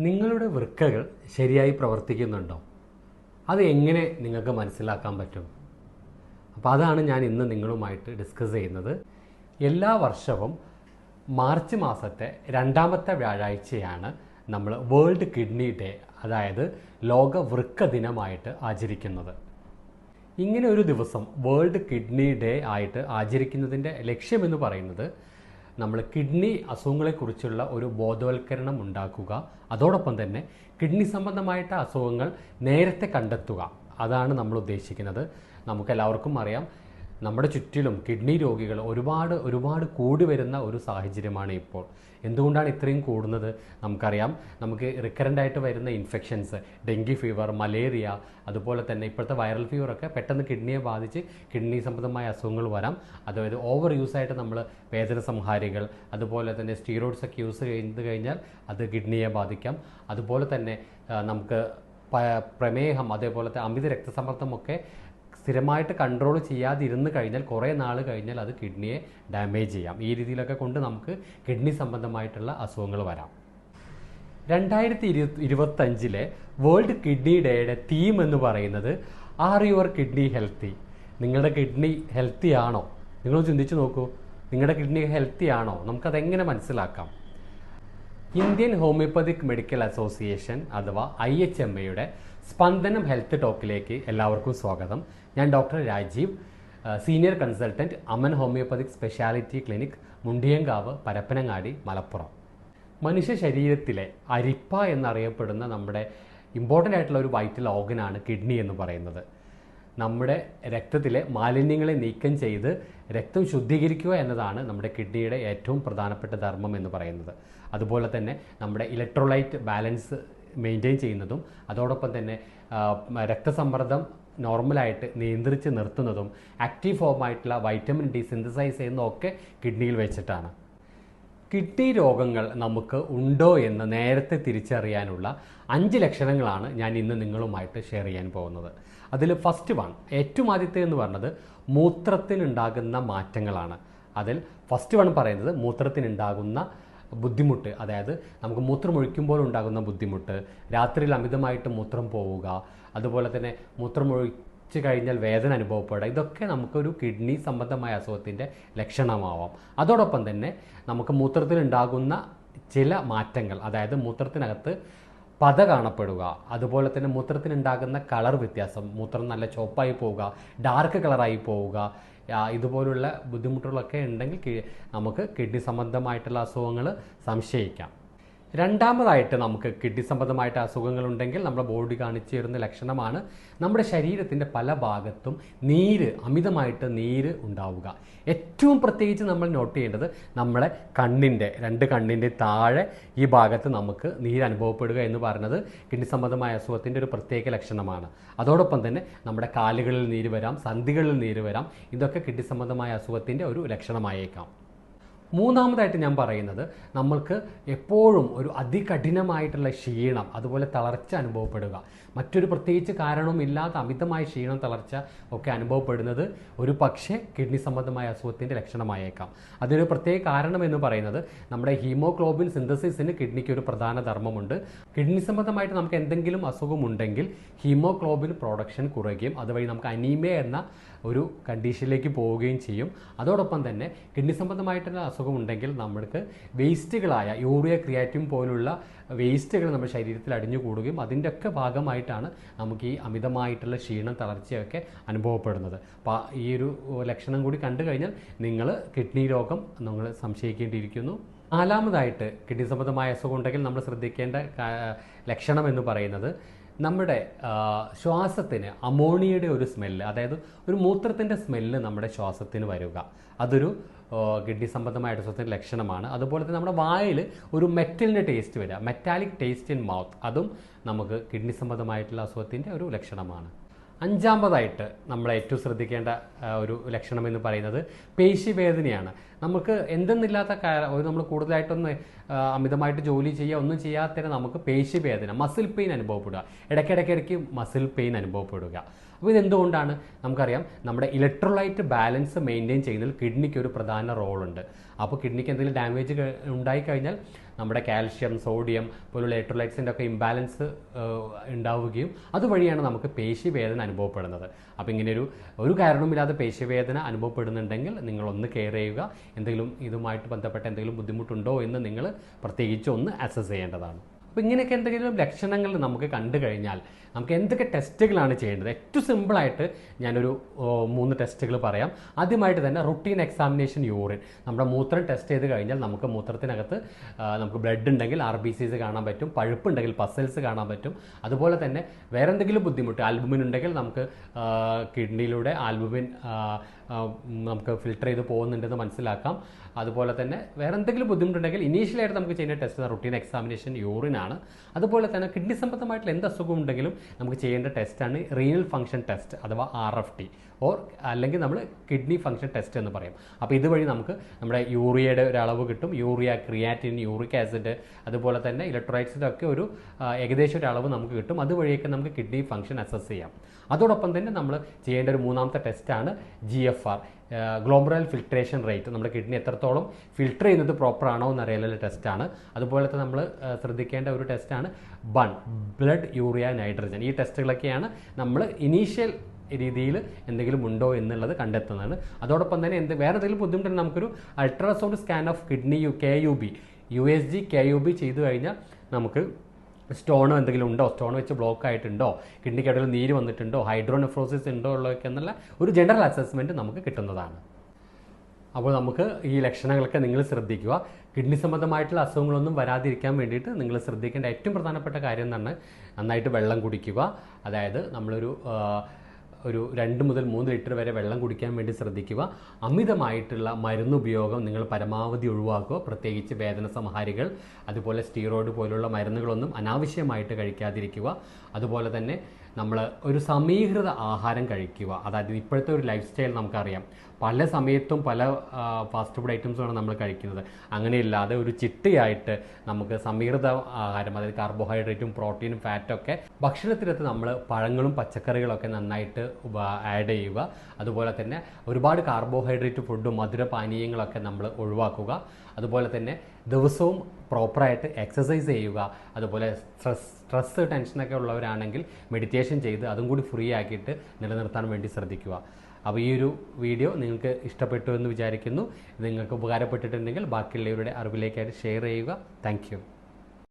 നിങ്ങളുടെ വൃക്കകൾ ശരിയായി പ്രവർത്തിക്കുന്നുണ്ടോ? അത് എങ്ങനെ നിങ്ങൾക്ക് മനസ്സിലാക്കാൻ പറ്റും? അപ്പോൾ അതാണ് ഞാൻ ഇന്ന് നിങ്ങളുമായിട്ട് ഡിസ്കസ് ചെയ്യുന്നത്. എല്ലാ വർഷവും മാർച്ച് മാസത്തെ രണ്ടാമത്തെ വ്യാഴാഴ്ചയാണ് നമ്മൾ വേൾഡ് കിഡ്നി ഡേ അതായത് ലോക വൃക്ക ദിനമായിട്ട് ആചരിക്കുന്നത്. ഇങ്ങനെ ഒരു ദിവസം വേൾഡ് കിഡ്നി ഡേ ആയിട്ട് ആചരിക്കുന്നതിന്റെ ലക്ഷ്യമെന്ന് പറയുന്നത് നമ്മൾ കിഡ്നി അസുഖങ്ങളെക്കുറിച്ചുള്ള ഒരു ബോധവൽക്കരണം ഉണ്ടാക്കുക. അതോടൊപ്പം തന്നെ കിഡ്നി സംബന്ധമായിട്ട് അസുഖങ്ങൾ നേരത്തെ കണ്ടെത്തുക. അതാണ് നമ്മൾ ഉദ്ദേശിക്കുന്നത്. നമുക്കെല്ലാവർക്കും അറിയാം നമ്മുടെ ചുറ്റിലും കിഡ്നി രോഗികൾ ഒരുപാട് ഒരുപാട് കൂടി വരുന്ന ഒരു സാഹചര്യമാണ് ഇപ്പോൾ. എന്തുകൊണ്ടാണ് ഇത്രയും കൂടുന്നത്? നമുക്കറിയാം. നമുക്ക് റിക്കറന്റ് ആയിട്ട് വരുന്ന ഇൻഫെക്ഷൻസ് ഡെങ്കി ഫീവർ മലേറിയ അതുപോലെ തന്നെ ഇപ്പോഴത്തെ വൈറൽ ഫീവർ ഒക്കെ പെട്ടെന്ന് കിഡ്നിയെ ബാധിച്ച് കിഡ്നി സംബന്ധമായ അസുഖങ്ങൾ വരാം. അതായത് ഓവർ യൂസ് ആയിട്ട് നമ്മൾ വേദന സംഹാരികൾ അതുപോലെ തന്നെ സ്റ്റീറോയിഡ്സ് ഒക്കെ യൂസ് ചെയ്ത് കഴിഞ്ഞാൽ അത് കിഡ്നിയെ ബാധിക്കാം. അതുപോലെ തന്നെ നമുക്ക് പ്രമേഹം അതേപോലത്തെ അമിത രക്തസമ്മർദ്ദമൊക്കെ സ്ഥിരമായിട്ട് കൺട്രോൾ ചെയ്യാതിരുന്ന് കഴിഞ്ഞാൽ കുറേ നാൾ കഴിഞ്ഞാൽ അത് കിഡ്നിയെ ഡാമേജ് ചെയ്യാം. ഈ രീതിയിലൊക്കെ കൊണ്ട് നമുക്ക് കിഡ്നി സംബന്ധമായിട്ടുള്ള അസുഖങ്ങൾ വരാം. രണ്ടായിരത്തി ഇരു ഇരുപത്തഞ്ചിലെ വേൾഡ് കിഡ്നി ഡേയുടെ തീം എന്ന് പറയുന്നത് ആർ യുവർ കിഡ്നി ഹെൽത്തി നിങ്ങളുടെ കിഡ്നി ഹെൽത്തി ആണോ? നിങ്ങൾ ചിന്തിച്ചു നോക്കൂ. നിങ്ങളുടെ കിഡ്നി ഹെൽത്തി ആണോ? നമുക്കതെങ്ങനെ മനസ്സിലാക്കാം? ഇന്ത്യൻ ഹോമിയോപ്പതിക് മെഡിക്കൽ അസോസിയേഷൻ അഥവാ ഐ എച്ച് എം എയുടെ സ്പന്ദനം ഹെൽത്ത് ടോക്കിലേക്ക് എല്ലാവർക്കും സ്വാഗതം. ഞാൻ doctor Rajeev senior consultant Aman homoeopathic speciality clinic Mundiyankavu Parappanangadi Malappuram. മനുഷ്യ ശരീരത്തിലെ അരിപ്പ എന്നറിയപ്പെടുന്ന നമ്മുടെ ഇമ്പോർട്ടന്റ് ആയിട്ടുള്ള ഒരു വൈറ്റൽ ഓർഗനാണ് കിഡ്നി എന്ന് പറയുന്നത്. നമ്മുടെ രക്തത്തിലെ മാലിന്യങ്ങളെ നീക്കം ചെയ്ത് രക്തം ശുദ്ധീകരിക്കുക എന്നതാണ് നമ്മുടെ കിഡ്നിയുടെ ഏറ്റവും പ്രധാനപ്പെട്ട ധർമ്മം എന്ന് പറയുന്നത്. അതുപോലെ തന്നെ നമ്മുടെ ഇലക്ട്രോലൈറ്റ് ബാലൻസ് മെയിന്റെയിൻ ചെയ്യുന്നതും അതോടൊപ്പം തന്നെ രക്തസമ്മർദ്ദം നോർമലായിട്ട് നിയന്ത്രിച്ച് നിർത്തുന്നതും ആക്റ്റീവ് ഫോമായിട്ടുള്ള വൈറ്റമിൻ ഡി സിന്തസൈസ് ചെയ്യുന്നതൊക്കെ കിഡ്നിയിൽ വെച്ചിട്ടാണ്. കിഡ്നി രോഗങ്ങൾ നമുക്ക് ഉണ്ടോ എന്ന് നേരത്തെ തിരിച്ചറിയാനുള്ള അഞ്ച് ലക്ഷണങ്ങളാണ് ഞാൻ ഇന്ന് നിങ്ങളുമായിട്ട് ഷെയർ ചെയ്യാൻ പോകുന്നത്. അതിൽ ഫസ്റ്റ് വൺ ഏറ്റവും ആദ്യത്തെ എന്ന് പറഞ്ഞത് മൂത്രത്തിനുണ്ടാകുന്ന മാറ്റങ്ങളാണ്. അതിൽ ഫസ്റ്റ് വൺ പറയുന്നത് മൂത്രത്തിനുണ്ടാകുന്ന ബുദ്ധിമുട്ട്. അതായത് നമുക്ക് മൂത്രം ഒഴിക്കുമ്പോൾ ഉണ്ടാകുന്ന ബുദ്ധിമുട്ട് രാത്രിയിൽ അമിതമായിട്ട് മൂത്രം പോവുക അതുപോലെ തന്നെ മൂത്രം മൂത്രമൊഴിച്ച് കഴിഞ്ഞാൽ വേദന അനുഭവപ്പെടുക ഇതൊക്കെ നമുക്കൊരു കിഡ്നി സംബന്ധമായ അസുഖത്തിന്റെ ലക്ഷണമാവാം. അതോടൊപ്പം തന്നെ നമുക്ക് മൂത്രത്തിലുണ്ടാകുന്ന ചില മാറ്റങ്ങൾ അതായത് മൂത്രത്തിനകത്ത് പത കാണപ്പെടുക അതുപോലെ തന്നെ മൂത്രത്തിനുണ്ടാകുന്ന കളർ വ്യത്യാസം മൂത്രം നല്ല ചോപ്പായി പോവുക ഡാർക്ക് കളറായി പോവുക ഇതുപോലുള്ള ബുദ്ധിമുട്ടുകളൊക്കെ ഉണ്ടെങ്കിൽ നമുക്ക് കിഡ്നി സംബന്ധമായിട്ടുള്ള അസുഖങ്ങൾ സംശയിക്കാം. രണ്ടാമതായിട്ട് നമുക്ക് കിഡ്നി സംബന്ധമായിട്ട് അസുഖങ്ങളുണ്ടെങ്കിൽ നമ്മുടെ ബോഡി കാണിച്ചു തരുന്ന ലക്ഷണമാണ് നമ്മുടെ ശരീരത്തിന്റെ പല ഭാഗത്തും നീര് അമിതമായിട്ട് നീര് ഉണ്ടാവുക. ഏറ്റവും പ്രത്യേകിച്ച് നമ്മൾ നോട്ട് ചെയ്യേണ്ടത് നമ്മളെ കണ്ണിന്റെ രണ്ട് കണ്ണിന്റെ താഴെ ഈ ഭാഗത്ത് നമുക്ക് നീര് അനുഭവപ്പെടുക എന്ന് പറയുന്നത് കിഡ്നി സംബന്ധമായ അസുഖത്തിന്റെ ഒരു പ്രത്യേക ലക്ഷണമാണ്. അതോടൊപ്പം തന്നെ നമ്മുടെ കാലുകളിൽ നീര് വരാം സന്ധികളിൽ നീര് വരാം. ഇതൊക്കെ കിഡ്നി സംബന്ധമായ അസുഖത്തിന്റെ ഒരു ലക്ഷണമായേക്കാം. മൂന്നാമതായിട്ട് ഞാൻ പറയുന്നത് നമ്മൾക്ക് എപ്പോഴും ഒരു അതികഠിനമായിട്ടുള്ള ക്ഷീണം അതുപോലെ തളർച്ച അനുഭവപ്പെടുക. മറ്റൊരു പ്രത്യേകിച്ച് കാരണവുമില്ലാത്ത അമിതമായ ക്ഷീണം തളർച്ച ഒക്കെ അനുഭവപ്പെടുന്നത് ഒരു പക്ഷേ കിഡ്നി സംബന്ധമായ അസുഖത്തിന്റെ ലക്ഷണമായേക്കാം. അതിനൊരു പ്രത്യേക കാരണം എന്ന് പറയുന്നത് നമ്മുടെ ഹീമോഗ്ലോബിൻ സിന്തസിസിന് കിഡ്നിക്ക് ഒരു പ്രധാന ധർമ്മമുണ്ട്. കിഡ്നി സംബന്ധമായിട്ട് നമുക്ക് എന്തെങ്കിലും അസുഖമുണ്ടെങ്കിൽ ഹീമോഗ്ലോബിൻ പ്രൊഡക്ഷൻ കുറയുകയും അതുവഴി നമുക്ക് അനീമിയ എന്ന ഒരു കണ്ടീഷനിലേക്ക് പോവുകയും ചെയ്യും. അതോടൊപ്പം തന്നെ കിഡ്നി സംബന്ധമായിട്ടുള്ള അസുഖമുണ്ടെങ്കിൽ നമ്മൾക്ക് വേസ്റ്റുകളായ യൂറിയ ക്രിയാറ്റിൻ പോലുള്ള വേസ്റ്റുകൾ നമ്മുടെ ശരീരത്തിൽ അടിഞ്ഞുകൂടുകയും അതിന്റെ ഒക്കെ ഭാഗമായിട്ടാണ് നമുക്ക് ഈ അമിതമായിട്ടുള്ള ക്ഷീണം തളർച്ചയൊക്കെ അനുഭവപ്പെടുന്നത്. അപ്പോൾ ഈ ഒരു ലക്ഷണം കൂടി കണ്ടു കഴിഞ്ഞാൽ നിങ്ങൾ കിഡ്നി രോഗം നിങ്ങൾ സംശയിക്കേണ്ടിയിരിക്കുന്നു. നാലാമതായിട്ട് കിഡ്നി സംബന്ധമായ അസുഖം ഉണ്ടെങ്കിൽ നമ്മൾ ശ്രദ്ധിക്കേണ്ട ലക്ഷണം എന്ന് പറയുന്നത് നമ്മുടെ ശ്വാസത്തിന് അമോണിയയുടെ ഒരു സ്മെല്ല് അതായത് ഒരു മൂത്രത്തിന്റെ സ്മെല്ല് നമ്മുടെ ശ്വാസത്തിന് വരിക. അതൊരു കിഡ്നി സംബന്ധമായ അസുഖത്തിന്റെ ലക്ഷണമാണ്. അതുപോലെ തന്നെ നമ്മുടെ വായിൽ ഒരു മെറ്റലിന്റെ ടേസ്റ്റ് വരിക. മെറ്റാലിക് ടേസ്റ്റ് ഇൻ മൗത്ത് അതും നമുക്ക് കിഡ്നി സംബന്ധമായിട്ടുള്ള അസുഖത്തിന്റെ ഒരു ലക്ഷണമാണ്. അഞ്ചാമതായിട്ട് നമ്മൾ ഏറ്റവും ശ്രദ്ധിക്കേണ്ട ഒരു ലക്ഷണം എന്ന് പറയുന്നത് പേശിവേദനയാണ്. നമുക്ക് എന്തെന്നില്ലാത്ത ഒരു നമ്മൾ കൂടുതലായിട്ടൊന്ന് അമിതമായിട്ട് ജോലി ചെയ്യുക ഒന്നും ചെയ്യാത്തതിന് നമുക്ക് പേശിവേദന മസിൽ പെയിൻ അനുഭവപ്പെടുക. ഇടയ്ക്കിടയ്ക്കിടയ്ക്ക് മസിൽ പെയിൻ അനുഭവപ്പെടുക. അപ്പോൾ ഇതെന്തുകൊണ്ടാണ്? നമുക്കറിയാം നമ്മുടെ ഇലക്ട്രോലൈറ്റ് ബാലൻസ് മെയിന്റെയിൻ ചെയ്യുന്നതിൽ കിഡ്നിക്ക് ഒരു പ്രധാന റോളുണ്ട് അപ്പോൾ കിഡ്നിക്ക് എന്തെങ്കിലും ഡാമേജ് ഉണ്ടായി കഴിഞ്ഞാൽ നമ്മുടെ കാൽഷ്യം സോഡിയം പോലുള്ള ഇലക്ട്രോലൈറ്റ്സിന്റെ ഒക്കെ ഇംബാലൻസ് ഉണ്ടാവുകയും അതുവഴിയാണ് നമുക്ക് പേശിവേദന അനുഭവപ്പെടുന്നത്. അപ്പോൾ ഇങ്ങനെ ഒരു ഒരു കാരണവുമില്ലാതെ പേശിവേദന അനുഭവപ്പെടുന്നുണ്ടെങ്കിൽ നിങ്ങൾ ഒന്ന് കെയർ ചെയ്യുക. എന്തെങ്കിലും ഇതുമായിട്ട് ബന്ധപ്പെട്ട എന്തെങ്കിലും ബുദ്ധിമുട്ടുണ്ടോ എന്ന് നിങ്ങൾ പ്രത്യേകിച്ച് ഒന്ന് അസസ് ചെയ്യേണ്ടതാണ്. അപ്പോൾ ഇങ്ങനെയൊക്കെ എന്തെങ്കിലും ലക്ഷണങ്ങൾ നമുക്ക് കണ്ടു കഴിഞ്ഞാൽ നമുക്ക് എന്തൊക്കെ ടെസ്റ്റുകളാണ് ചെയ്യേണ്ടത്? ഏറ്റവും സിമ്പിളായിട്ട് ഞാനൊരു മൂന്ന് ടെസ്റ്റുകൾ പറയാം. ആദ്യമായിട്ട് തന്നെ റുട്ടീൻ എക്സാമിനേഷൻ യൂറിൻ നമ്മുടെ മൂത്രം ടെസ്റ്റ് ചെയ്ത് കഴിഞ്ഞാൽ നമുക്ക് മൂത്രത്തിനകത്ത് നമുക്ക് ബ്ലഡ് ഉണ്ടെങ്കിൽ ആർ ബി സീസ് കാണാൻ പറ്റും. പഴുപ്പുണ്ടെങ്കിൽ പസൽസ് കാണാൻ പറ്റും. അതുപോലെ തന്നെ വേറെ എന്തെങ്കിലും ബുദ്ധിമുട്ട് ആൽബുമിൻ ഉണ്ടെങ്കിൽ നമുക്ക് കിഡ്നിയിലൂടെ ആൽബുമിൻ നമുക്ക് ഫിൽട്ടർ ചെയ്ത് പോകുന്നുണ്ടെന്ന് മനസ്സിലാക്കാം. അതുപോലെ തന്നെ വേറെ എന്തെങ്കിലും ബുദ്ധിമുട്ടുണ്ടെങ്കിൽ ഇനീഷ്യലായിട്ട് നമുക്ക് ചെയ്യുന്ന ടെസ്റ്റ് റുട്ടീൻ എക്സാമിനേഷൻ യൂറിനാണ് അതുപോലെ തന്നെ കിഡ്നി സംബന്ധമായിട്ടുള്ള എന്ത് അസുഖം ഉണ്ടെങ്കിലും നമുക്ക് ചെയ്യേണ്ട ടെസ്റ്റാണ് റീനൽ ഫംഗ്ഷൻ ടെസ്റ്റ് അഥവാ ആർ എഫ് ടി ഓർ അല്ലെങ്കിൽ നമ്മൾ കിഡ്നി ഫംഗ്ഷൻ ടെസ്റ്റ് എന്ന് പറയും. അപ്പോൾ ഇതുവഴി നമുക്ക് നമ്മുടെ യൂറിയയുടെ ഒരു അളവ് കിട്ടും. യൂറിയ ക്രിയാറ്റിൻ യൂറിക് ആസിഡ് അതുപോലെ തന്നെ ഇലക്ട്രോലൈറ്റ്സിന്റെ ഒക്കെ ഒരു ഏകദേശം ഒരു അളവ് നമുക്ക് കിട്ടും. അതുവഴിയൊക്കെ നമുക്ക് കിഡ്നി ഫംഗ്ഷൻ അസസ് ചെയ്യാം. അതോടൊപ്പം തന്നെ നമ്മൾ ചെയ്യേണ്ട ഒരു മൂന്നാമത്തെ ടെസ്റ്റാണ് G F R glomerular filtration rate നമ്മുടെ കിഡ്നി എത്രത്തോളം ഫിൽട്ടർ ചെയ്യുന്നത് പ്രോപ്പർ ആണോ എന്നറിയാനുള്ള ടെസ്റ്റാണ് അതുപോലെ തന്നെ നമ്മൾ ശ്രദ്ധിക്കേണ്ട ഒരു ടെസ്റ്റാണ് ബൺ ബ്ലഡ് യൂറിയ നൈട്രജൻ ഈ ടെസ്റ്റുകളൊക്കെയാണ് നമ്മൾ ഇനീഷ്യൽ രീതിയിൽ എന്തെങ്കിലും ഉണ്ടോ എന്നുള്ളത് കണ്ടെത്തുന്നതാണ് അതോടൊപ്പം തന്നെ എന്ത് വേറെ എന്തെങ്കിലും ബുദ്ധിമുട്ടുണ്ടെങ്കിൽ നമുക്കൊരു ultrasound scan of kidney U K U B U S G K U B ചെയ്തു കഴിഞ്ഞാൽ നമുക്ക് സ്റ്റോണോ എന്തെങ്കിലും ഉണ്ടോ? സ്റ്റോൺ വെച്ച് ബ്ലോക്ക് ആയിട്ടുണ്ടോ? കിഡ്നിക്ക് എവിടെയെങ്കിലും നീര് വന്നിട്ടുണ്ടോ? ഹൈഡ്രോനെഫ്രോസിസ് ഉണ്ടോ ഉള്ളതൊക്കെ എന്നുള്ള ഒരു ജനറൽ അസസ്മെന്റ് നമുക്ക് കിട്ടുന്നതാണ്. അപ്പോൾ നമുക്ക് ഈ ലക്ഷണങ്ങളൊക്കെ നിങ്ങൾ ശ്രദ്ധിക്കുക. കിഡ്നി സംബന്ധമായിട്ടുള്ള അസുഖങ്ങളൊന്നും വരാതിരിക്കാൻ വേണ്ടിയിട്ട് നിങ്ങൾ ശ്രദ്ധിക്കേണ്ട ഏറ്റവും പ്രധാനപ്പെട്ട കാര്യം എന്ന് പറഞ്ഞാൽ നന്നായിട്ട് വെള്ളം കുടിക്കുക. അതായത് നമ്മളൊരു ഒരു രണ്ട് മുതൽ മൂന്ന് ലിറ്റർ വരെ വെള്ളം കുടിക്കാൻ വേണ്ടി ശ്രദ്ധിക്കുക. അമിതമായിട്ടുള്ള മരുന്ന് ഉപയോഗം നിങ്ങൾ പരമാവധി ഒഴിവാക്കുക. പ്രത്യേകിച്ച് വേദന സംഹാരികൾ അതുപോലെ സ്റ്റീറോയിഡ് പോലുള്ള മരുന്നുകളൊന്നും അനാവശ്യമായിട്ട് കഴിക്കാതിരിക്കുക. അതുപോലെ തന്നെ നമ്മൾ ഒരു സമീകൃത ആഹാരം കഴിക്കുക. അതായത് ഇപ്പോഴത്തെ ഒരു ലൈഫ് സ്റ്റൈൽ നമുക്കറിയാം. പല സമയത്തും പല ഫാസ്റ്റ് ഫുഡ് ഐറ്റംസുമാണ് നമ്മൾ കഴിക്കുന്നത്. അങ്ങനെയില്ലാതെ ഒരു ചിട്ടയായിട്ട് നമുക്ക് സമീകൃത ആഹാരം അതായത് കാർബോഹൈഡ്രേറ്റും പ്രോട്ടീനും ഫാറ്റും ഒക്കെ ഭക്ഷണത്തിനകത്ത് നമ്മൾ പഴങ്ങളും പച്ചക്കറികളൊക്കെ നന്നായിട്ട് ആഡ് ചെയ്യുക. അതുപോലെ തന്നെ ഒരുപാട് കാർബോഹൈഡ്രേറ്റ് ഫുഡും മധുര പാനീയങ്ങളൊക്കെ നമ്മൾ ഒഴിവാക്കുക. അതുപോലെ തന്നെ ദിവസവും പ്രോപ്പറായിട്ട് എക്സസൈസ് ചെയ്യുക. അതുപോലെ സ്ട്രെസ് സ്ട്രെസ് ടെൻഷനൊക്കെ ഉള്ളവരാണെങ്കിൽ മെഡിറ്റേഷൻ ചെയ്ത് അതും കൂടി ഫ്രീ ആക്കിയിട്ട് നിലനിർത്താൻ വേണ്ടി ശ്രദ്ധിക്കുക. അപ്പോൾ ഈ ഒരു വീഡിയോ നിങ്ങൾക്ക് ഇഷ്ടപ്പെട്ടു എന്ന് വിചാരിക്കുന്നു. നിങ്ങൾക്ക് ഉപകാരപ്പെട്ടിട്ടുണ്ടെങ്കിൽ ബാക്കിയുള്ളവരുടെ അറിവിലേക്കായിട്ട് ഷെയർ ചെയ്യുക. താങ്ക്